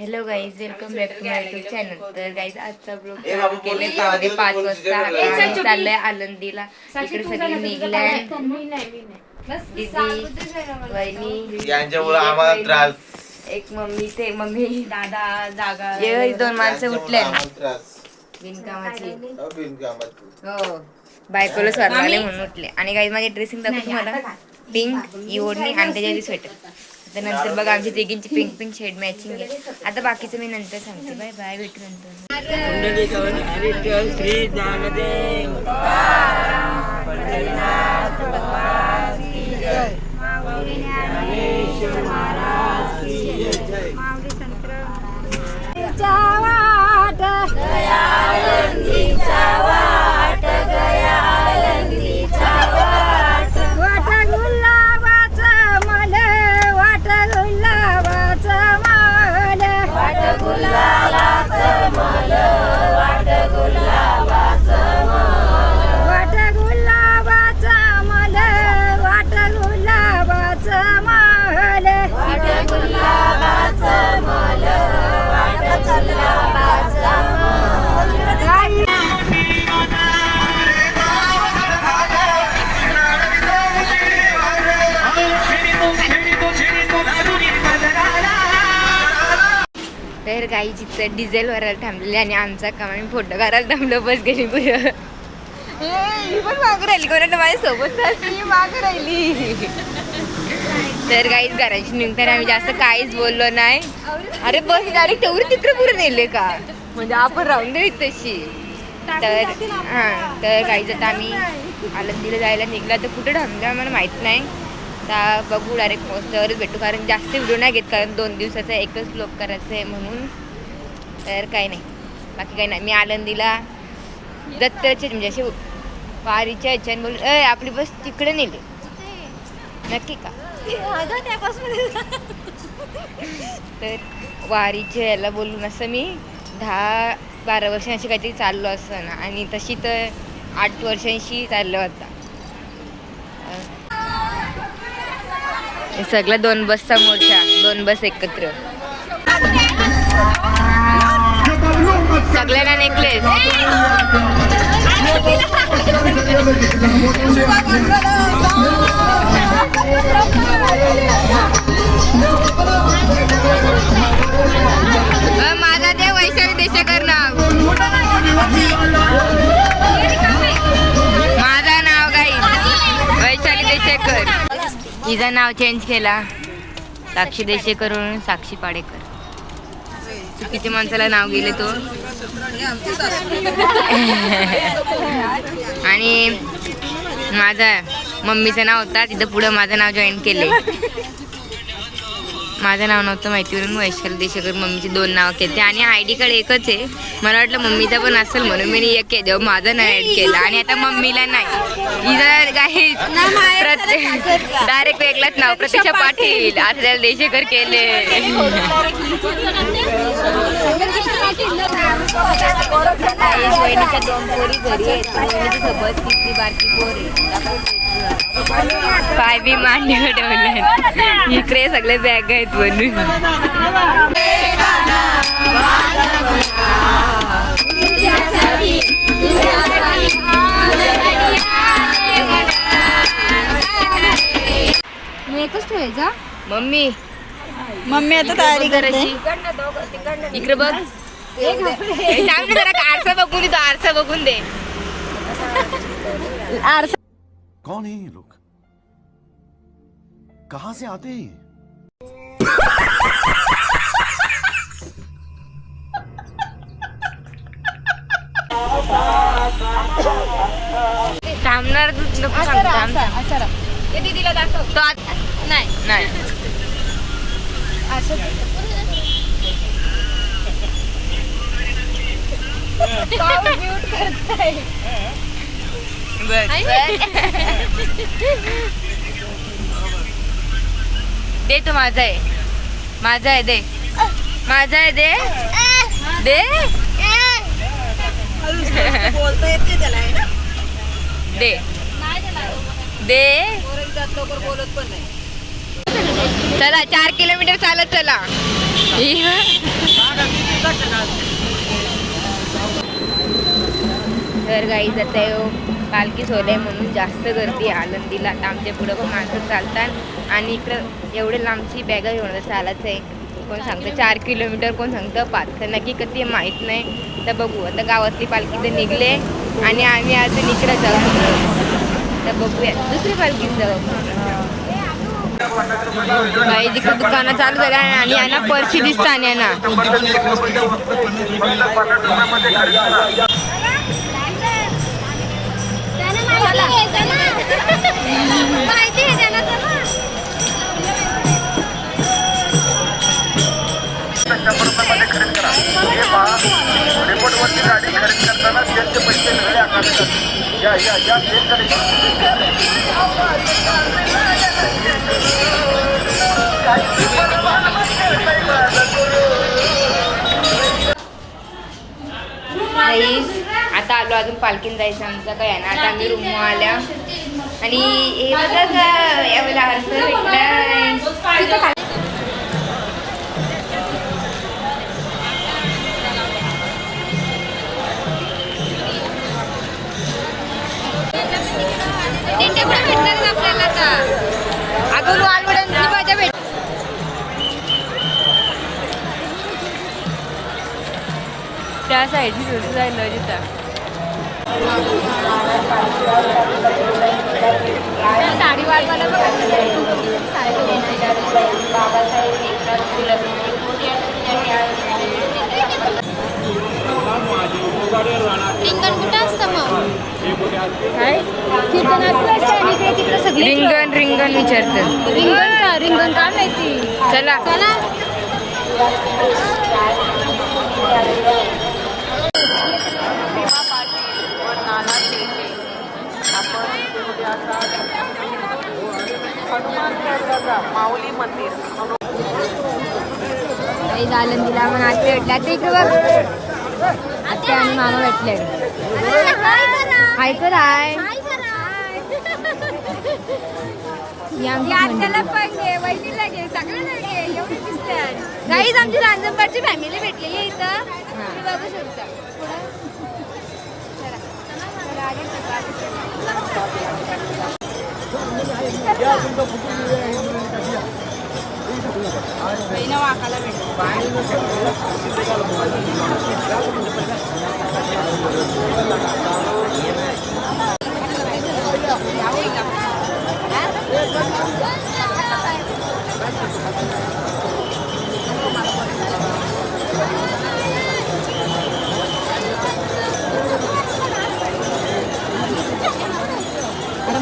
Hello guys welcome back to my YouTube channel तर guys आजचा vlog बाबा, केले पावणे पाच वाजता चाललोय आनंदीला. इकडे सगळे निघलाय दीदी वहिनी. यांच्यामुळे आम्हाला त्रास एक मम्मी ते मम्मी दादा जागा ये दोन माणसं उठले बिनकामाची. बिनकामाची. हो. बायकोला स्वरवाले म्हणून उठले. आणि काही माझे ड्रेसिंग दाखव तुम्हाला? पिंक ही ओढणी आणि त्याच्यावरती स्वेटर आता नंतर बघा आमची तिघींची पिंक पिंक शेड मॅचिंग आहे. आता बाकीचं मी नंतर सांगते. बाय बाय भेटू नंतर. वाट काही चित्र डिझेल भरायला थांबलेली आणि आमचा काम आम्ही फोटो काढायला थांबलो बस गेली पुढं. ही पण मागं राहिली कोणाला माझ्या सोबत चालली मागं राहिली. तर काहीच घराची निघताना आम्ही जास्त काहीच बोललो नाही. अरे बस डायरेक्ट तेवढी तिकडे पुढे नेले का? म्हणजे आपण राहून देऊ तशी. तर हां तर काहीच आता आम्ही आनंदीला जायला निघला. तर कुठे थांबलं आम्हाला माहीत नाही. आता बघू डायरेक्ट पोहोचल्यावरच भेटू कारण जास्त व्हिडिओ नाही घेत कारण दोन दिवसाचा एकच ब्लॉग करायचं आहे म्हणून. तर काही नाही. बाकी काही नाही. मी आनंदीला दत्तचे म्हणजे असे वारीच्या ह्याच्याने बोलून अय आपली बस तिकडे नेली. नक्की का? तर वारीच्या याला बोलून असं मी दहा बारा वर्षांशी काहीतरी चाललो असं ना. आणि तशी तर आठ वर्षांशी चाललो होता हे सगळं दोन बसचा मोर्चा दोन बस एकत्र. सगळ्यांना नेकलेस माझा देव वैशाली देशेकर नाव. माझा नाव गाई. वैशाली देशेकर. तिचं नाव चेंज केला. साक्षी देशेकरून साक्षी पाडेकर. चुकीच्या माणसाला नाव गेले तो. आणि माझा मम्मीचं नाव होता तिथं पुढं माझं नाव जॉईन केले. माझं नाव नव्हतं माहिती म्हणून वैशाली देशकर मम्मीचे दोन नाव केले. आणि आय डी कार्ड एकच आहे. मला वाटलं मम्मीचा पण असेल म्हणून मी एक केलं माझं नाही ऍड केलं. आणि आता मम्मीला नाही. हिचं काही प्रत्येक डायरेक्ट वेगळाच नाव प्रतीक्षा पाटील. आता त्याला देशेकर केले. एक वहिनीच्या दोन पोरी घरी आहेत वहिनीची सोबत तिसरी बारकी पोरी पाय बी मांडीवर ठेवले इकडे सगळे बॅग आहेत म्हणून. एकच ठेवायचा मम्मी. मम्मी आता तयारी करते. इकडे बघ. जरा आरसा बघून दे आरसा बघून दे. कौन है ये लोग? कहां से आते हैं ये? थांबणार तू नको सांगू. तो आत- नाही नाही. दे तो माझा आहे. माझा आहे दे. माझा आहे दे. दे. दे. दे. बोलत पण नाही. चला चार किलोमीटर चालत चला. तर गाई जात पालखी सोहळा म्हणून जास्त गर्दी आनंदीला. आळंदीला आमच्या पुढं पण माणसं चालतात आणि इकडं एवढे लांबची बॅगा घेऊन चालत आहे. कोण सांगतं? चार किलोमीटर कोण सांगतं? पाच. तर नक्की कधी माहीत नाही. तर बघू. आता गावातली पालखी तर निघले आणि आम्ही अजून इकडं जाऊ. तर बघूया. दुसरी पालखी जाऊ काही तिकडे दुकानं चालू झाल्या आणि यांना पर्शी दिसतं आणि यांना. माहिती आहे त्यांना चला Guys, आता आलो अजून पालखीन जायचं आमचं काय आहे ना आता आम्ही रूम आल्या. आणि हे बघा का यावेळेला हर्ष भेटलाय. भाज्या भेट त्या साईडची सुरू जायला तिथं साडी वाढवायला रिंगण कुठं असतं मग? काय? रिंगण रिंगण विचारतं. रिंगण का? रिंगण काय माहिती? चला. चला. काही झालं तिला मग आत्या भेटल्या आता इकडे बघ. आत्या आणि मामा भेटले. हाय तर गाईज आमची फॅमिली भेटलेली आहे इथं. तुम्ही बघू शकता. चला, आगे चला, आगे चला. बहिणं वाकाला भेटली. अरे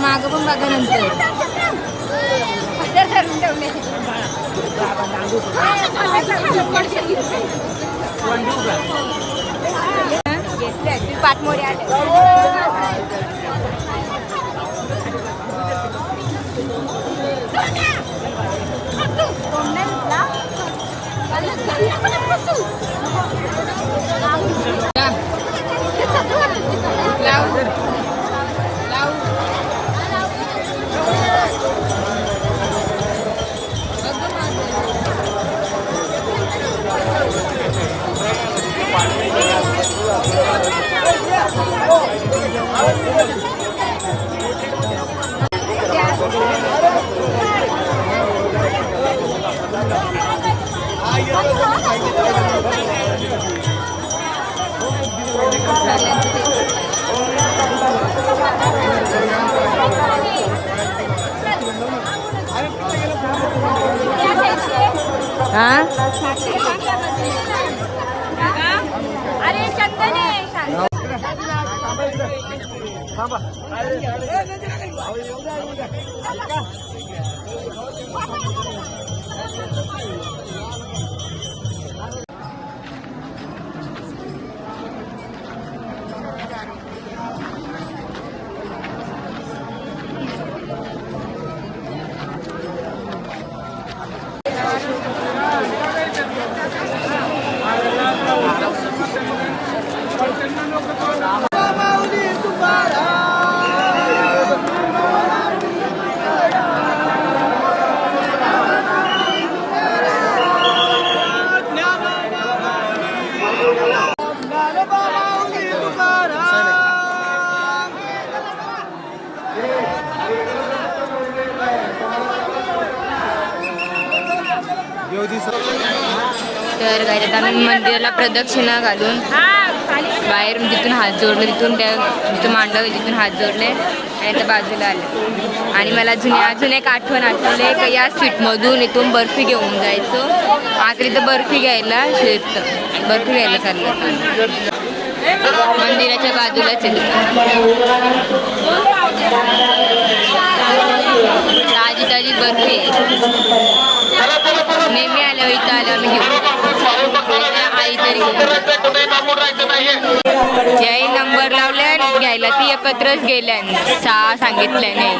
मागं पण बघा नंतर घेतले आले लाव लाव. 一个，哎，那就一个。好，一个，个。त्याला प्रदक्षिणा घालून बाहेर तिथून हात जोडले तिथून त्या जिथून मांडव आहे तिथून हात जोडले आणि त्या बाजूला आले. आणि मला जुन्या अजून एक आठवण आठवले का या स्वीटमधून इथून बर्फी घेऊन जायचो. आखरी इथं बर्फी घ्यायला शेत बर्फी घ्यायला चाललं. मंदिराच्या बाजूलाच आहे ताजी ताजी बर्फी नेहमी आल्यावर इथं आल्यावर मी घेऊ आई तरी याही नंबर लावल्या घ्यायला. ती एकत्रच गेल्या सहा सांगितल्या नाही.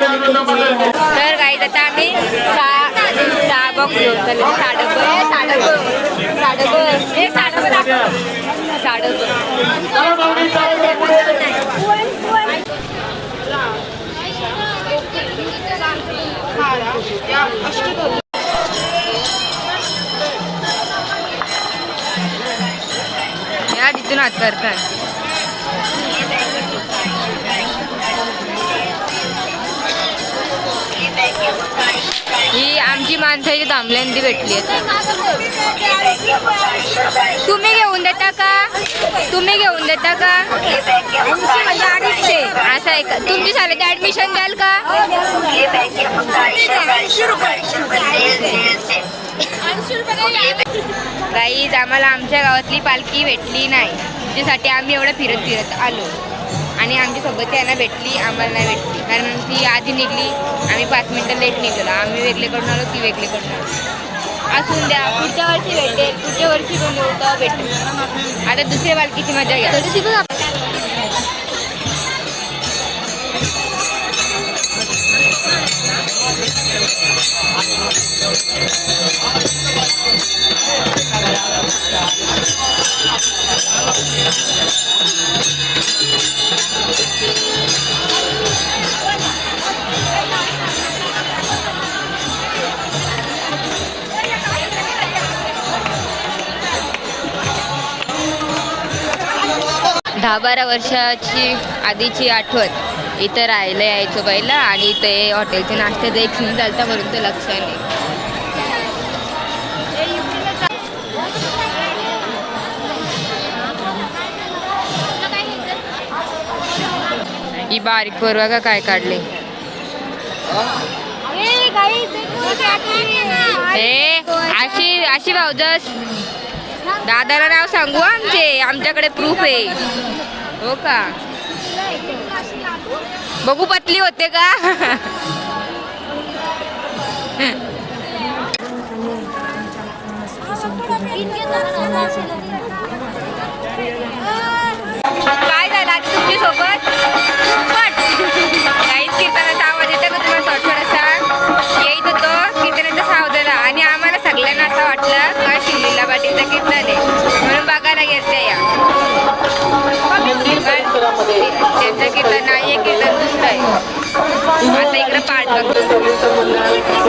तर काही आता आम्ही सहा बॉक्स घेऊन चाललो. साडं साडं साडं हे साडं साडं या तिथून हात करतात माणसाची दामल्यांदी भेटली थांबल्याने भेटली तुम्ही घेऊन देता का? तुम्ही घेऊन देता का? असं आहे का? तुमची शाळेत ऍडमिशन द्याल का? गाईज आम्हाला आमच्या गावातली पालखी भेटली नाही. तिच्यासाठी आम्ही एवढं फिरत फिरत आलो. आणि आमच्यासोबत यांना भेटली आम्हाला नाही भेटली. कारण ती आधी निघली आम्ही पाच मिनटं लेट निघालो. आम्ही वेगळेकडून आलो ती वेगळेकडून आलो. असून द्या पुढच्या वर्षी भेटेल. पुढच्या वर्षी कोण येऊ तेव्हा भेटेल. आता दुसऱ्या पालखीची मजा घ्या. दहा बारा वर्षाची आधीची आठवण. इथं राहायला यायचो पहिला आणि ते हॉटेलचे नाश्त्याचं एक सीन चालता म्हणून ते लक्षात नाही. ही बारीक परवा का काय काढले. ए अशी अशी भाऊजस. दादाला नाव सांगू आमचे. आमच्याकडे प्रूफ आहे. हो का? बघू पतली होते का? काय झालं आता तुमच्यासोबत आणि आम्हाला सगळ्यांना असं वाटलं का शिवलीला पाटीलचा कीर्तन आहे म्हणून बघायला गेलते या. त्यांचं कीर्तन नाही आहे कीर्तन दुसरं आहे. आता इकडं पाठ बघतो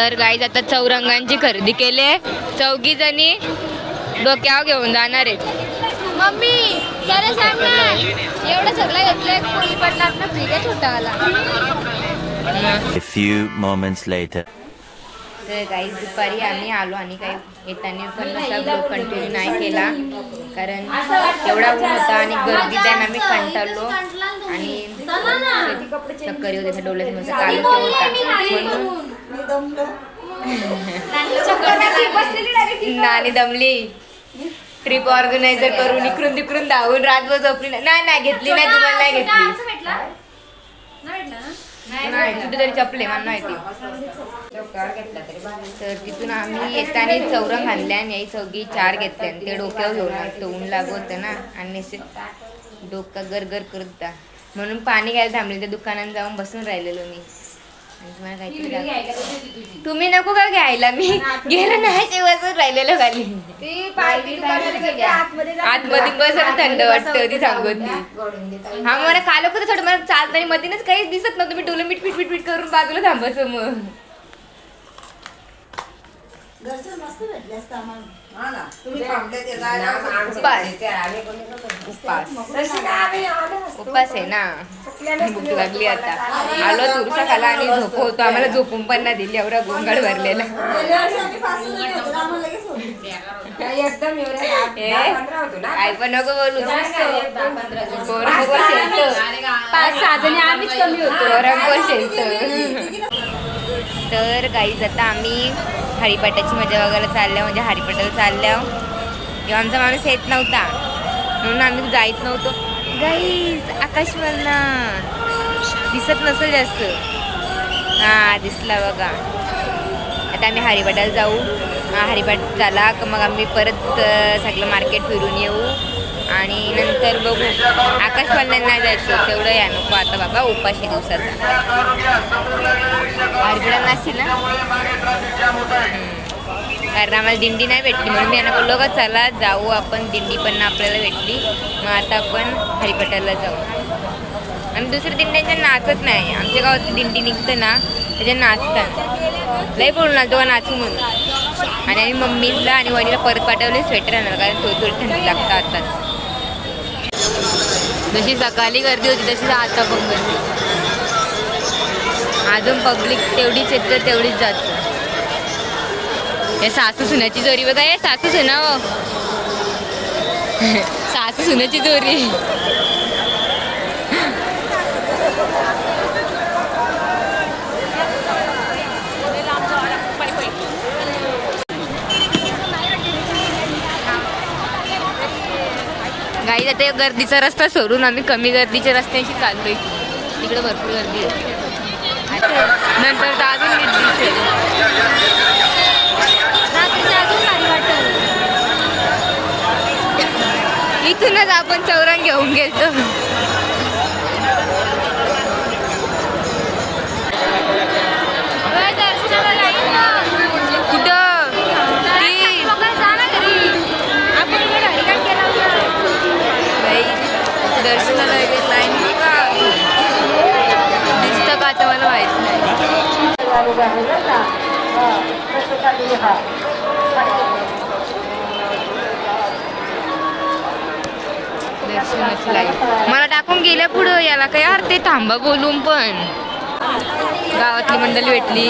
तर गाईज आता चौरंगांची खरेदी केली चौघी जणी डोक्यावर घेऊन जाणार आहेत. मम्मी जरा सांग ना. एवढं सगळं घेतलंय कोणी पडला आपला फ्रीగా छोटावाला A few moments later. तर काही दुपारी आम्ही आलो आणि काही येताना पण असा ब्लॉग कंटिन्यू नाही केला. कारण एवढा ऊन होता आणि गर्दी त्यानं आम्ही कंटाळलो. आणि चक्कर येऊ त्याच्या डोळ्यात कालू होता म्हणून नानी दमली. ट्रिप ऑर्गनायझर करून इकडून तिकडून धावून रातभर झोपली नाही. नाही नाही घेतली नाही तुम्हाला नाही घेतली. नाही कुठेतरी चपले मला नाही तर तिथून आम्ही येताना चौरंग आणल्या आणि आई चौघी चार घेतल्या आणि ते डोक्यावर घेऊन. ऊन लागू होतं ना. आणि डोका गरगर करत म्हणून पाणी घ्यायला थांबले. त्या दुकानात जाऊन बसून राहिलेलो मी. तुम्ही नको का घ्यायला? मी गेलं नाही तेव्हाच राहिलेलं खाली. आतमध्ये बस. थंड वाटतं ती सांगत हा मला काल होतं थोडं मला चालत नाही मधीनच काहीच दिसत नव्हतं. मी टुलं मीठ पीठ पीठ पीठ करून बाजूला थांबायचं मग. उपास. उपास आहे ना. भूक लागली आता. आलो तुरसा खाला आणि झोपवतो आम्हाला झोपून पण नाही दिली एवढा गोंगाड भरलेला. आई पण नको बोलू. शेलतं. पाच सहा जणी. आम्हीच कमी होतो. शेलतं. तर गाईज आता आम्ही हरिपाटाची मजा वगैरे चालल्या. म्हणजे हरिपाटाला चालल्या किंवा आमचा माणूस येत नव्हता. म्हणून आम्ही जायत नव्हतो. गाईज आकाश दिसत नसेल जास्त. हा दिसला बघा. आता आम्ही हरिपाटाला जाऊ. हा, हरिपाट झाला का मग आम्ही परत सगळं मार्केट फिरून येऊ. आणि नंतर बघू. आकाश नाही जायचं. तेवढं या नको आता बाबा. उपाशी दिवसाचा. हरिपाटाला नसेल ना? कारण आम्हाला दिंडी नाही भेटली म्हणून मी यांना बोललो का चला जाऊ आपण दिंडी पण आपल्याला भेटली. मग आता आपण हरिपटाला जाऊ. आणि दुसऱ्या दिंड्यांच्या नाचत नाही. आमच्या गावात दिंडी निघतं ना त्याच्या नाचतात. लय ना तो नाचू म्हणून. आणि आम्ही मम्मीला आणि वडीला परत पाठवले स्वेटर आणणार कारण थोडी थोडी थंडी लागतं आताच. जशी सकाळी गर्दी होती तशीच आता पण गर्दी. अजून पब्लिक तेवढीच येतं तेवढीच जातं. हे सासू सुनाची जोरी बघा हे सासू सुना हो. सासू सुनाची जोरी. गाई जाते गर्दीचा रस्ता सोडून आम्ही कमी गर्दीच्या रस्त्याशी चाललोय. तिकडे भरपूर गर्दी होती नंतर तर अजून नीट दिसेल रात्रीचं अजून भारी वाटत इथूनच आपण चौरंग घेऊन गेलतो. होय, दर्शनाला लाईन बघा दिसतं का तर मला माहीत नाही दर्शनाची लाईन मला टाकून गेल्या पुढं याला काय यार ते थांबा बोलून पण. गावातली मंडळी भेटली.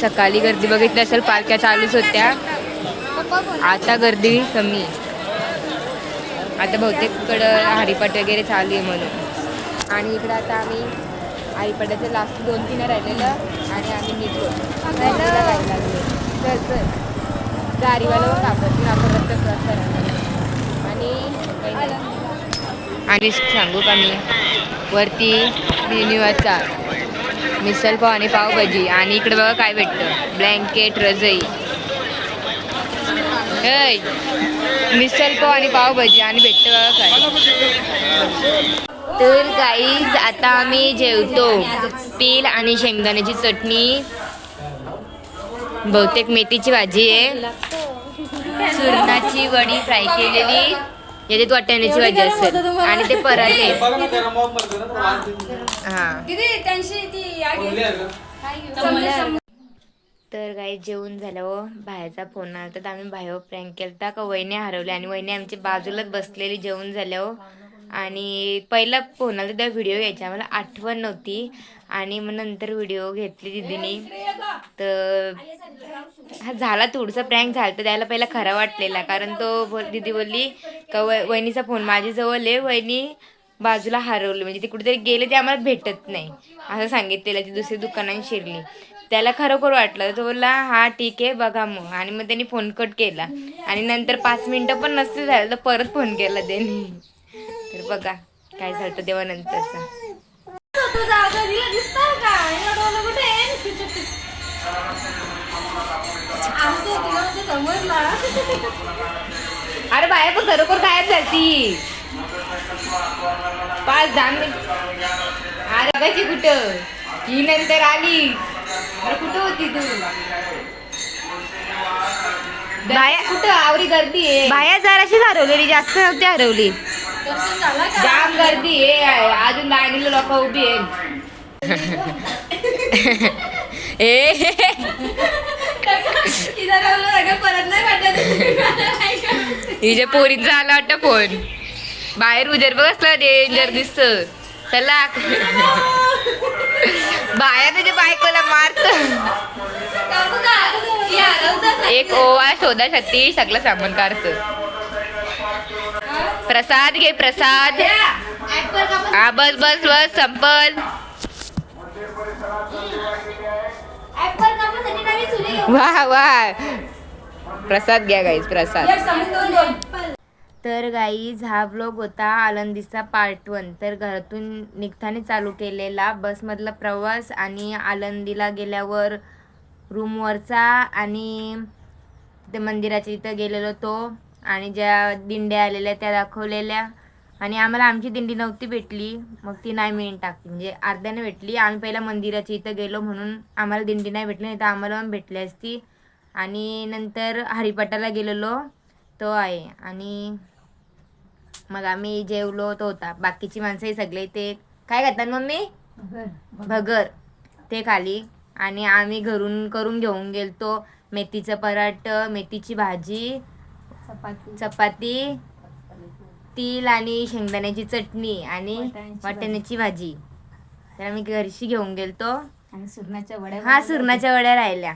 सकाळी गर्दी बघितली असेल पालख्या चालूच होत्या. आता गर्दी कमी. आता बहुतेक इकडं हरिपाठ वगैरे चालू आहे म्हणून. आणि इकडं आता आम्ही हरिपाठाचं लास्ट दोन तीन राहिलेलं आणि आम्ही निघलो. गाडीला चल चल. आपण आणि आणि सांगू का मी? वरती मिनिवाचा मिसलपाव आणि पावभाजी. आणि इकडे बघा काय भेटतं. ब्लँकेट रजई. ऐ पाव आणि पावभाजी. आणि भेटतं बघा काय. तर काहीच आता आम्ही जेवतो. तेल आणि शेंगदाण्याची चटणी. बहुतेक मेथीची भाजी आहे. सुरणाची वडी फ्राय केलेली. याच्यात वाटाण्याची भाजी असेल. आणि ते पराठे. हा. तर काही जेवण झालं व बाहेरचा फोन आला तर आम्ही बाहेर प्रँक केलता. का वहिनी हरवली आणि वहिनी आमची बाजूलाच बसलेली जेवण झाल्यावर आणि पहिला फोन आला त्या व्हिडिओ घ्यायचा मला आठवण नव्हती. आणि मग नंतर व्हिडिओ घेतली दिदीने. तर हा झाला थोडंसं प्रँक झाला तर त्याला पहिला खरा वाटलेला. कारण तो बोल दिदी बोलली का वह वहिनीचा फोन माझ्याजवळ आहे वहिनी बाजूला हरवलं. म्हणजे ते कुठेतरी गेले ते आम्हाला भेटत नाही. असं सांगितलेलं ती दुसरी दुकानात शिरली. त्याला खरोखर वाटलं. तो बोलला हा ठीक आहे बघा मग. आणि मग त्यांनी फोन कट केला. आणि नंतर पाच मिनटं पण नसते झालं तर परत फोन केला त्यांनी. तर बघा काय झालं तेव्हा नंतरचा अरे बाया पण खरोखर गायब झाली पाच दहा मिनिट. अरे बघायची कुठं? ही नंतर आली. अरे कुठं होती तू? बाया कुठं? आवरी गर्दी आहे. बाया जराशीच हरवलेली जास्त नव्हती हरवली. जाम गर्दी आहे. अजून लाईनीला लोक उभी आहे ए. हिच्या पोरींचा आला वाटतं फोन. बाहेर उजेर बघ असला डेंजर दिसत. चला. बाया तुझ्या बायकोला मारत एक ओवा शोधासाठी सगळं सामान काढत. प्रसाद घे प्रसाद. हा बस बस बस संपल. वा वा. प्रसाद घ्या गाईज प्रसाद. तर गाईज हा ब्लॉग होता आळंदीचा पार्ट वन तर घरातून निघताना चालू केलेला बसमधला प्रवास आणि आळंदीला गेल्यावर रूमवरचा आणि ते मंदिराच्या इथं गेलेलो तो. आणि ज्या दिंड्या आलेल्या त्या दाखवलेल्या. आणि आम्हाला आमची दिंडी नव्हती भेटली. मग ती नाही मिळून टाकली. म्हणजे अर्ध्याने भेटली. आम्ही पहिला मंदिराच्या इथं गेलो म्हणून आम्हाला दिंडी नाही भेटली. नाही तर आम्हाला पण भेटली असती. आणि नंतर हरिपाटाला गेलेलो. तो आहे. आणि मग आम्ही जेवलो. तो होता. बाकीची माणसंही सगळे ते काय करतात मम्मी? भगर. ते खाली. आणि आम्ही घरून करून घेऊन गेलतो. मेथीचं पराठ मेथीची भाजी चपाती. तीळ आणि शेंगदाण्याची चटणी आणि वाटाण्याची भाजी. तर आम्ही घरशी घेऊन गेलतो. आणि सुरणाच्या वड्या हा सुरणाच्या वड्या राहिल्या.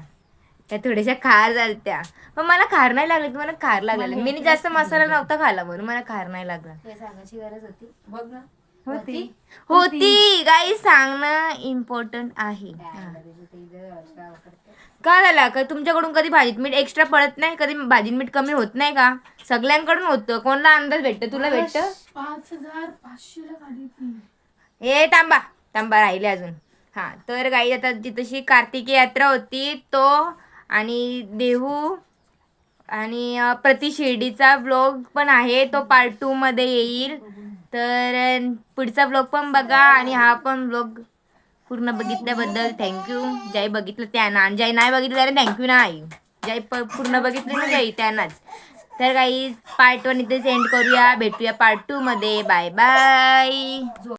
त्या थोड्याशा खार झालत्या. पण मला खार नाही लागली तुम्हाला खार लागलेला मी जास्त मसाला नव्हता खाला म्हणून मला खार नाही लागला. सांगायची गरज होती. बघ ना. होती? होती. गाई सांगणं इम्पॉर्टंट आहे. का झाला का तुमच्याकडून कधी भाजीत मीठ एक्स्ट्रा पडत नाही? कधी भाजीत मीठ कमी होत नाही का? सगळ्यांकडून होतं. कोणाला अंदाज भेटतं तुला भेटतं? ए तांबा तांबा राहिले अजून. हा तर गाई आता तिथशी कार्तिकी यात्रा होती तो आणि देहू आणि अ, प्रति शिर्डीचा ब्लॉग पण आहे. तो पार्ट टू मध्ये येईल. तर अ, पुढचा ब्लॉग पण बघा आणि हा पण ब्लॉग पूर्ण बघितल्याबद्दल थँक्यू ज्याही बघितलं त्यांना. आणि जय नाही बघितलं त्याला थँक्यू नाही. जय प पूर्ण बघितलं ना ज्याही त्यांनाच. तर काही पार्ट वन इथे सेंड करूया. भेटूया पार्ट टू मध्ये. Bye bye